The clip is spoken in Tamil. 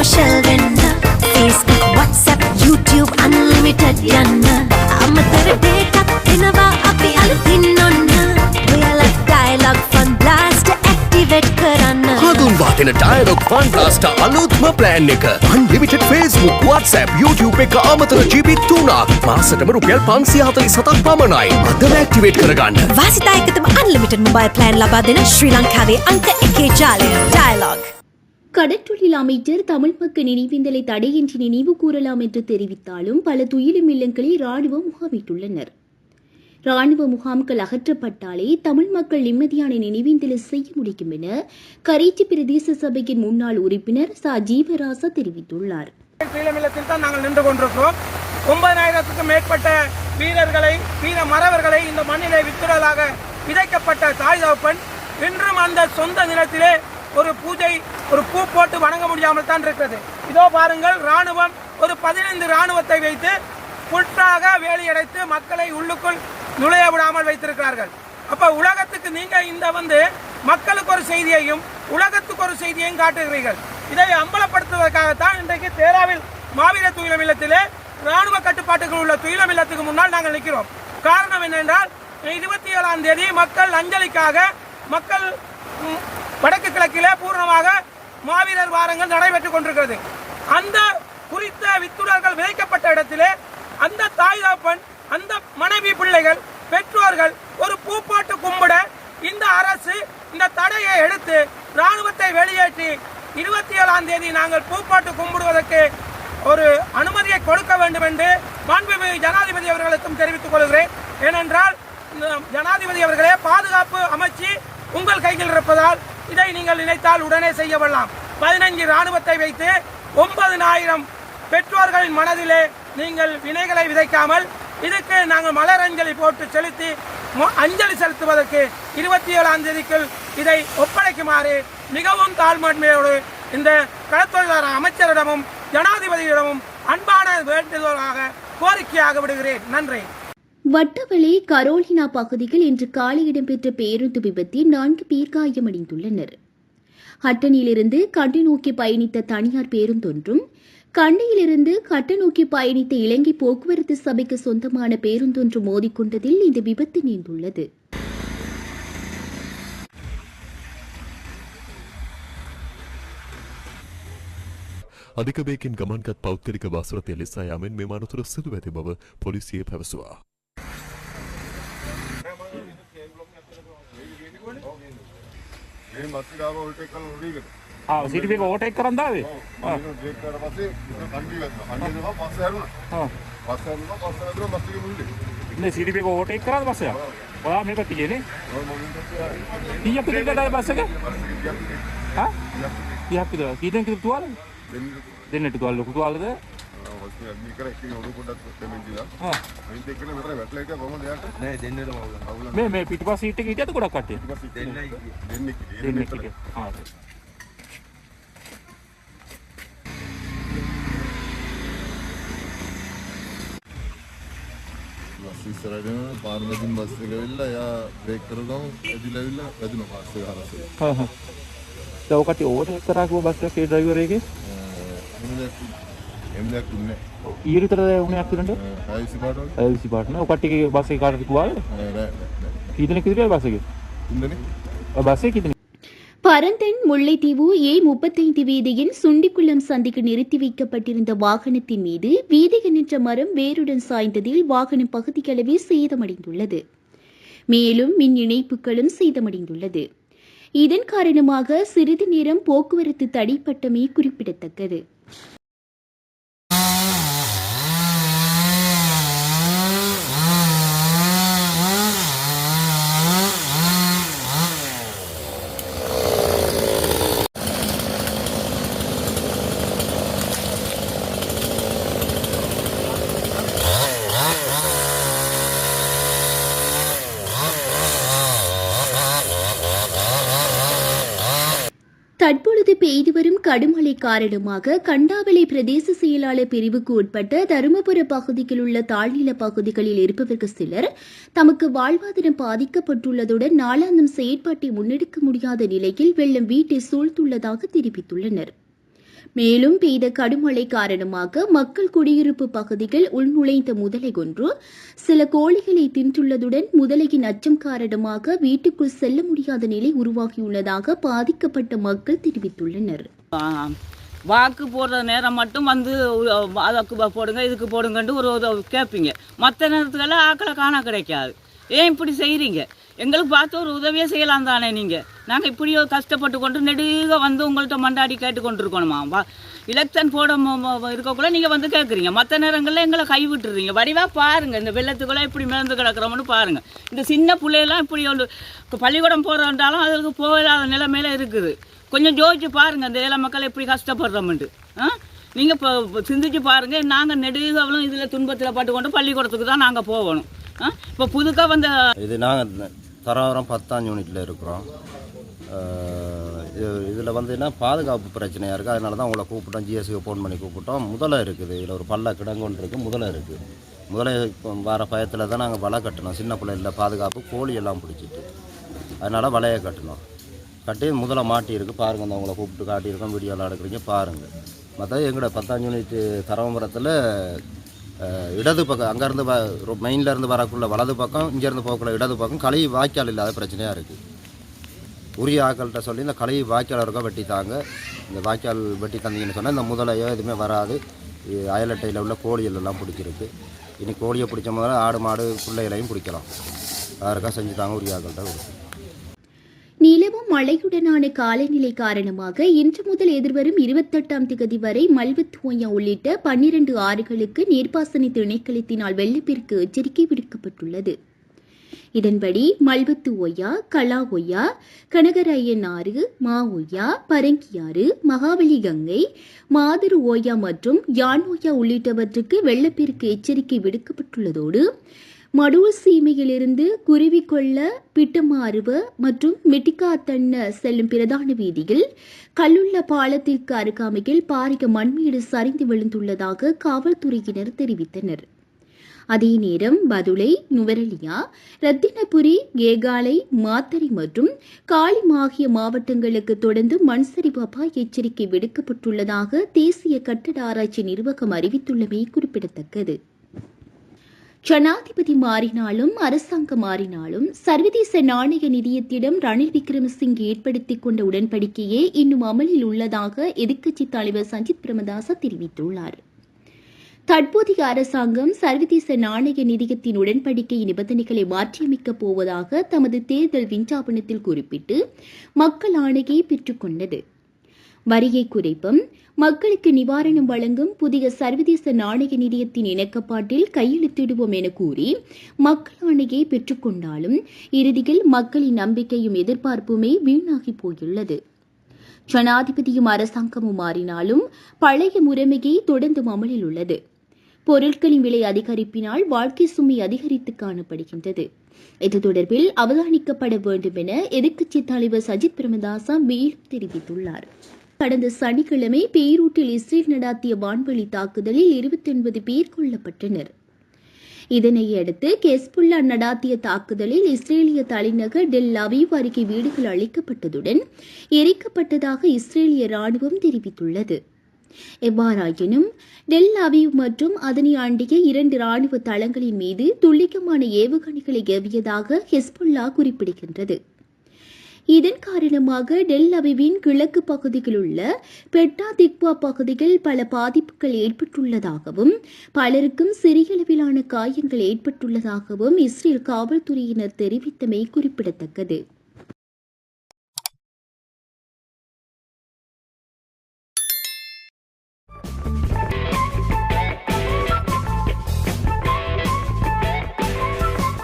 සෝෂල් වෙන්න ෆේස්බුක් WhatsApp YouTube අන්ලිමිටඩ් යන්න අමතර දෙකක් එනවා අපි අලුතින් ඔන්න. ඔයාලා ඩයලොග් ෆන් බ්ලාස්ට් ඇක්ටිවේට් කරන්න. හඳුන්වාගෙන ඩයලොග් ෆන් බ්ලාස්ට් අලුත්ම ප්ලෑන් එක. අන්ලිමිටඩ් Facebook WhatsApp YouTube එක අමතර GB 3ක් මාසටම රුපියල් 547ක් පමණයි. අද ඇක්ටිවේට් කරගන්න. වාසිතා එකතම අන්ලිමිටඩ් මොබයිල් ප්ලෑන් ලබා දෙන ශ්‍රී ලංකාවේ අංක එකේ ජාලය. ඩයලොග් கடற்றொழில் அமைச்சர் தமிழ் மக்கள் நினைவேந்தலை தடையின்றி நினைவு கூறலாம் என்று தெரிவித்தாலும் பல துயிலும் இல்லங்களில் ராணுவம் முகாமிட்டுள்ளனர். ராணுவ முகாம்கள் அகற்றப்பட்டாலே தமிழ் மக்கள் நிம்மதியான நினைவேந்தலை செய்ய முடியும் என கரைச்சி பிரதேச சபையின் முன்னாள் உறுப்பினர் ச. ஜீவராசா தெரிவித்துள்ளார். தான் நாங்கள் நின்று கொண்டிருக்கிறோம். ஒன்பதாயிரத்துக்கும் மேற்பட்ட வீரர்களை வீர மறவர்களை இந்த மண்ணிலே வித்துடலாக விதைக்கப்பட்ட தாய் தகப்பன் இன்றும் அந்த சொந்த நிலத்திலே ஒரு பூஜை ஒரு பூ போட்டு வணங்க முடியாமல் தான் இருக்கிறது. இதோ பாருங்கள் ராணுவம் ஒரு பதினைந்து ராணுவத்தை வைத்து புற்றாக வேலியடைத்து மக்களை உள்ளுக்குள் நுழைய விடாமல் வைத்திருக்கிறார்கள். அப்போ உலகத்துக்கு நீங்கள் இந்த வந்து மக்களுக்கு ஒரு செய்தியையும் உலகத்துக்கு ஒரு செய்தியையும் காட்டுகிறீர்கள். இதை அம்பலப்படுத்துவதற்காகத்தான் இன்றைக்கு தேராவில் மாவீர துயிலம் இல்லத்திலே ராணுவ கட்டுப்பாட்டுகள் உள்ள துயிலம் இல்லத்துக்கு முன்னால் நாங்கள் நிற்கிறோம். காரணம் என்னென்றால் இருபத்தி ஏழாம் தேதி மக்கள் அஞ்சலிக்காக மக்கள் வடக்கு கிழக்கிலே பூர்ணமாக மாவீரர் வாரங்கள் நடைபெற்றுக் கொண்டிருக்கிறது. அந்த குறித்த வித்துடர்கள் விதைக்கப்பட்ட இடத்திலே அந்த தாய் தகப்பன் அந்த மனைவி பிள்ளைகள் பெற்றோர்கள் ஒரு பூ போட்டு கும்பிட இந்த அரசு இந்த தடையை எடுத்து ராணுவத்தை வெளியேற்றி இருபத்தி ஏழாம் தேதி நாங்கள் பூ போட்டு கும்பிடுவதற்கு ஒரு அனுமதியை கொடுக்க வேண்டும் என்று மாண்புமிகு ஜனாதிபதி அவர்களுக்கும் தெரிவித்துக் கொள்கிறேன். ஏனென்றால் இந்த ஜனாதிபதி அவர்களே பாதுகாப்பு அமைச்சு உங்கள் கையில் இருப்பதால் இதை நீங்கள் நினைத்தால் உடனே செய்யப்படலாம் பதினைஞ்சு ராணுவத்தை வைத்து ஒன்பதனாயிரம் பெற்றோர்களின் மனதிலே நீங்கள் வினைகளை விதைக்காமல் இதுக்கு நாங்கள் மலர் அஞ்சலி போட்டு செலுத்தி அஞ்சலி செலுத்துவதற்கு இருபத்தி ஏழாம் தேதிக்குள் இதை ஒப்படைக்குமாறு மிகவும் தாழ்மையோடு இந்த களத்தொழிலாளர் அமைச்சரிடமும் ஜனாதிபதியிடமும் அன்பான வேண்டுதலாக கோரிக்கையாக விடுகிறேன். நன்றி. வட்டவளை கரோலினா பகுதியில் இன்று காலை இடம்பெற்ற பேருந்து விபத்தில் நான்கு பேர் காயமடைந்துள்ளனர் ஹட்டனிலிருந்து கண்டி நோக்கி பயணித்த தனியார் பேருந்தொன்றும் கண்டியிலிருந்து கட்ட நோக்கி பயணித்த இலங்கை போக்குவரத்து சபைக்கு சொந்தமான பேருந்தொன்று மோதிக்கொண்டதில் இந்த விபத்து நேர்ந்துள்ளது අධික වේගෙන් ගමන්ගත් පෞද්ගලික බස් රථය ලෙසා යාමෙන් මෙම අනතුර සිදුව ඇති බව පොලිසිය පැවසුවා. මේ මත්තිකාව ඕල්ටෙක් කරලා උඩින් ආ සිටි එක ඕටෙක් කරන් දාවේ? ඔව් මම බ්‍රේක් කරලා පස්සේ කන්ඩි වැදුනා කන්ඩි වැදුනා පස්සේ හැරුණා. ඔව් පස්සේ හැරුණා පස්සේ හැදුනා මත්තිකේ මුල්ලේ. නේ සිටි එක ඕටෙක් කරාද පස්සේ ඔයා මේක තියෙන්නේ? කීයක් පිටින්ද බස් එක? හා කීයක් පිටින්ද කීයෙන් කිව්වා තුවාල. දෙන්නට තුවාල. ලොකු තුවාලද? එක්කෙනෙක් ඔළුව පොඩ්ඩක් දෙමෙන්දිලා. ආ. අනිත් එක්කෙනා මෙතන වැටලා හිටියා කොහොමද එයාට? නෑ දෙන්නට මවුල. අවුල මේ මේ පිටිපස්ස සීට් එකේ හිටියද ගොඩක් කට්ටිය? ඊපස්සේ දෙන්නයි දෙන්නෙක් දෙන්නෙක් දෙන්නෙක් හිටියා ආ බස් ඉස්සරහට යනවා පාර මැදින් බස් එක ඇවිල්ලා එයා බ්‍රේක් කරගම. ඇදිලා ඇවිල්ලා වැදුනා බස් එක හරසේ. හා හා. දැන් ඔය කට්ටිය ඕවර්ටේක් කරා කිව්ව බස් එකේ ඩ්‍රයිවර් එකේ එහෙම දෙයක් එහෙම දෙයක් දුන්නේ නැහැ. ඊට විතර වුණේ ඇක්සිඩන්ට් අ, ආයි සිපාට වගේ. ඒ විසි පාටන ඔය කට්ටියගේ බස් එකේ කාටද තුවාලද අ, නෑ නෑ නෑ. කී දෙනෙක් විතරයි බස් එකේ ඉන්නනේ. ඔය බස් එකේ කී දෙනෙක් பரந்தன் முல்லைத்தீவு ஏ முப்பத்தைந்து வீதியில் சுண்டிக்குளம் சந்திக்கு நிறுத்தி வைக்கப்பட்டிருந்த வாகனத்தின் மீது வீதியில் நின்ற மரம் வேருடன் சாய்ந்ததில் வாகனம் பகுதியளவே சேதமடைந்துள்ளது மேலும் மின் இணைப்புகளும் சேதமடைந்துள்ளது இதன் காரணமாக சிறிது நேரம் போக்குவரத்து தடைப்பட்டமை குறிப்பிடத்தக்கது பெய்து வரும் கடுமழை காரணமாக கண்டாவளை பிரதேச செயலாளர் பிரிவுக்கு உட்பட்ட தருமபுர பகுதியில் உள்ள தாழ்நில பகுதிகளில் இருப்பவர்கள் சிலர் தமக்கு வாழ்வாதாரம் பாதிக்கப்பட்டுள்ளதுடன் நாளாந்தம் செயற்பாட்டை முன்னெடுக்க முடியாத நிலையில் வெள்ளம் வீட்டை சூழ்ந்துள்ளதாக தெரிவித்துள்ளனர். மேலும் பெய்த கடுமழை காரணமாக மக்கள் குடியிருப்பு பகுதிகள் உள்நுழைந்த முதலை ஒன்று சில கோழிகளை தின்றுள்ளதுடன் முதலையின் அச்சம் காரணமாக வீட்டுக்குள் செல்ல முடியாத நிலை உருவாகியுள்ளதாக பாதிக்கப்பட்ட மக்கள் தெரிவித்துள்ளனர். வாக்கு போடுற நேரம் மட்டும் வந்து அதுக்கு போடுங்க இதுக்கு போடுங்கன்ட்டு ஒரு ஒரு கேட்பீங்க. மற்ற நேரத்துக்கெல்லாம் ஆக்களை காண கிடைக்காது. ஏன் இப்படி செய்கிறீங்க எங்களுக்கு பார்த்து ஒரு உதவியே செய்யலாம் தானே நீங்கள் நாங்கள் இப்படியோ கஷ்டப்பட்டு கொண்டு நெடுக வந்து உங்கள்கிட்ட மண்டாடி கேட்டு கொண்டு இருக்கணுமா வா எலெக்ஷன் போட இருக்கக்குள்ளே இருக்கக்குள்ள நீங்கள் வந்து கேட்குறீங்க மற்ற நேரங்களில் எங்களை கைவிட்டுறீங்க. வடிவாக பாருங்கள் இந்த வெள்ளத்துக்குள்ளே இப்படி மிளந்து கிடக்கிறோம்னு பாருங்கள் இந்த சின்ன பிள்ளையெல்லாம் இப்படி ஒரு பள்ளிக்கூடம் போகிறோன்றாலும் அதுக்கு போகாத நிலைமையில இருக்குது. கொஞ்சம் ஜோதிச்சு பாருங்கள் இந்த ஏழை மக்கள் எப்படி கஷ்டப்படுறோம்ட்டு ஆ? நீங்கள் இப்போ சிந்திச்சு பாருங்கள் நாங்கள் நெடுகவலும் இதில் துன்பத்தில் பட்டுக்கொண்டு பள்ளிக்கூடத்துக்கு தான் நாங்கள் போகணும். ஆ? இப்போ புதுக்காக வந்த இது நாங்கள் தராவரம் பத்தாம் யூனிட்டில் இருக்கிறோம். இதில் வந்து என்ன பாதுகாப்பு பிரச்சனையாக இருக்குது அதனால தான் உங்களை கூப்பிட்டோம். ஜிஎஸ்சிக்கு ஃபோன் பண்ணி கூப்பிட்டோம். முதலை இருக்குது. இதில் ஒரு பல்ல கிடங்கொன்று இருக்குது முதலை இருக்குது முதலை இப்போ வர பயத்தில் தான் நாங்கள் வலை கட்டினோம். சின்ன பிள்ளைல பாதுகாப்பு கோழி எல்லாம் பிடிச்சிட்டு. அதனால் வலையை கட்டினோம். கட்டி முதல்ல மாட்டியிருக்கு. பாருங்கள் அந்த உங்களை கூப்பிட்டு காட்டியிருக்கோம். வீடியோலாம் எடுக்கிறீங்க பாருங்கள் மற்ற எங்களோட பத்தாம் யூனிட் தரவம்பரத்தில் இடது பக்கம் அங்கேருந்து வ மெயின்ல இருந்து வரக்குள்ள வலது பக்கம் இங்கேருந்து போகக்குள்ள இடது பக்கம் கழுவி வாய்க்கால் இல்லாத பிரச்சனையாக இருக்குது உரிய ஆக்கள்கிட்ட சொல்லி இந்த கலை வாய்க்கால் இருக்க தாங்க இந்த வாய்க்கால் வெட்டி தந்தீங்கன்னு சொன்னால் இந்த முதலையோ எதுவுமே வராது. அயலட்டையில் உள்ள கோழிகளெல்லாம் பிடிக்கிறதுக்கு. பிடிச்சிருக்கு இனி கோழியை பிடிச்ச முதல்ல ஆடு மாடு பிள்ளைகளையும் பிடிக்கலாம். அதற்காக செஞ்சு தாங்க உரிய ஆக்கள்கிட்ட கொடுக்கும் நிலவும் மழையுடனான காலநிலை காரணமாக இன்று முதல் எதிர்வரும் இருபத்தெட்டாம் திகதி வரை மல்வத்துவயா உள்ளிட்ட பன்னிரண்டு ஆறுகளுக்கு நீர்ப்பாசன திணைக்களத்தினால் வெள்ளப்பெருக்கு எச்சரிக்கை விடுக்கப்பட்டுள்ளது. இதன்படி மல்வத்து ஒய்யா கலா ஒய்யா கனகராயன் ஆறு மா ஒய்யா பரங்கியாறு மகாவலி கங்கை மாதுரு ஓயா மற்றும் யான் ஓயா உள்ளிட்டவற்றுக்கு வெள்ளப்பெருக்கு எச்சரிக்கை விடுக்கப்பட்டுள்ளதோடு மடூர் சீமையிலிருந்து குருவிக்கொள்ள பிட்டமாறுவ மற்றும் மெட்டிக்காத்தண்ண செல்லும் பிரதான வீதியில் கல்லுள்ள பாலத்திற்கு அருகாமையில் பாரிய மண்மீடு சரிந்து விழுந்துள்ளதாக காவல்துறையினர் தெரிவித்தனர். அதே நேரம் பதுளை நுவரலியா ரத்தினபுரி கேகாலை மாத்தறை மற்றும் காலிம் ஆகிய மாவட்டங்களுக்கு தொடர்ந்து மண் சரிவு அபாய எச்சரிக்கை விடுக்கப்பட்டுள்ளதாக தேசிய கட்டட ஆராய்ச்சி நிர்வாகம் அறிவித்துள்ளமை குறிப்பிடத்தக்கது. ஜனாதிபதி மாறினாலும் அரசாங்கம் மாறினாலும் சர்வதேச நாணய நிதியத்திடம் ரணில் விக்ரமசிங்கே ஏற்படுத்திக் கொண்ட உடன்படிக்கையே இன்னும் அமலில் உள்ளதாக எதிர்க்கட்சித் தலைவர் சஞ்சித் பிரேமதாச தெரிவித்துள்ளார். தற்போதைய அரசாங்கம் சர்வதேச நாணய நிதியத்தின் உடன்படிக்கை நிபந்தனைகளை மாற்றியமைக்கப் போவதாக தமது தேர்தல் விஞ்ஞாபனத்தில் குறிப்பிட்டு மக்கள் ஆணையை பெற்றுக்கொண்டது வரியை குறைப்பும் மக்களுக்கு நிவாரணம் வழங்கும் புதிய சர்வதேச நாணய நிதியத்தின் இணக்கப்பாட்டில் கையெழுத்திடுவோம் என கூறி மக்கள் ஆணையை பெற்றுக்கொண்டாலும் இறுதியில் மக்களின் நம்பிக்கையும் எதிர்பார்ப்புமே வீணாகி போயுள்ளது. ஜனாதிபதியும் அரசாங்கமும் மாறினாலும் பழைய முறைமையே தொடர்ந்து அமலில் உள்ளது. பொருட்களின் விலை அதிகரிப்பினால் வாழ்க்கை சுமை அதிகரித்து காணப்படுகின்றது. இது தொடர்பில் அவதானிக்கப்பட வேண்டும் என எதிர்க்கட்சி தலைவர் சஜித் பிரேமதாசா மேலும் தெரிவித்துள்ளார். கடந்த சனிக்கிழமை பெய்ரூட்டில் இஸ்ரேல் நடாத்திய வான்வழி தாக்குதலில் இருபத்தி ஒன்பது பேர் கொல்லப்பட்டனர். இதனையடுத்து கெஸ்புல்லா நடாத்திய தாக்குதலில் இஸ்ரேலிய தலைநகர் டெல் அவீவ் அருகே வீடுகள் அழிக்கப்பட்டதுடன் எரிக்கப்பட்டதாக இஸ்ரேலிய ராணுவம் தெரிவித்துள்ளது. எவ்வாறாயினும் டெல் அவிவ் மற்றும் அதனை ஆண்டிய இரண்டு ராணுவ தளங்களின் மீது துல்லியமான ஏவுகணைகளை ஏவியதாக ஹெஸ்புல்லா குறிப்பிடுகின்றது. இதன் காரணமாக டெல் அவிவின் கிழக்கு பகுதியில் உள்ள பெட்டா திக்வா பகுதியில் பல பாதிப்புகள் ஏற்பட்டுள்ளதாகவும் பலருக்கும் சிறிய அளவிலான காயங்கள் ஏற்பட்டுள்ளதாகவும் இஸ்ரேல் காவல்துறையினர் தெரிவித்தமை குறிப்பிடத்தக்கது.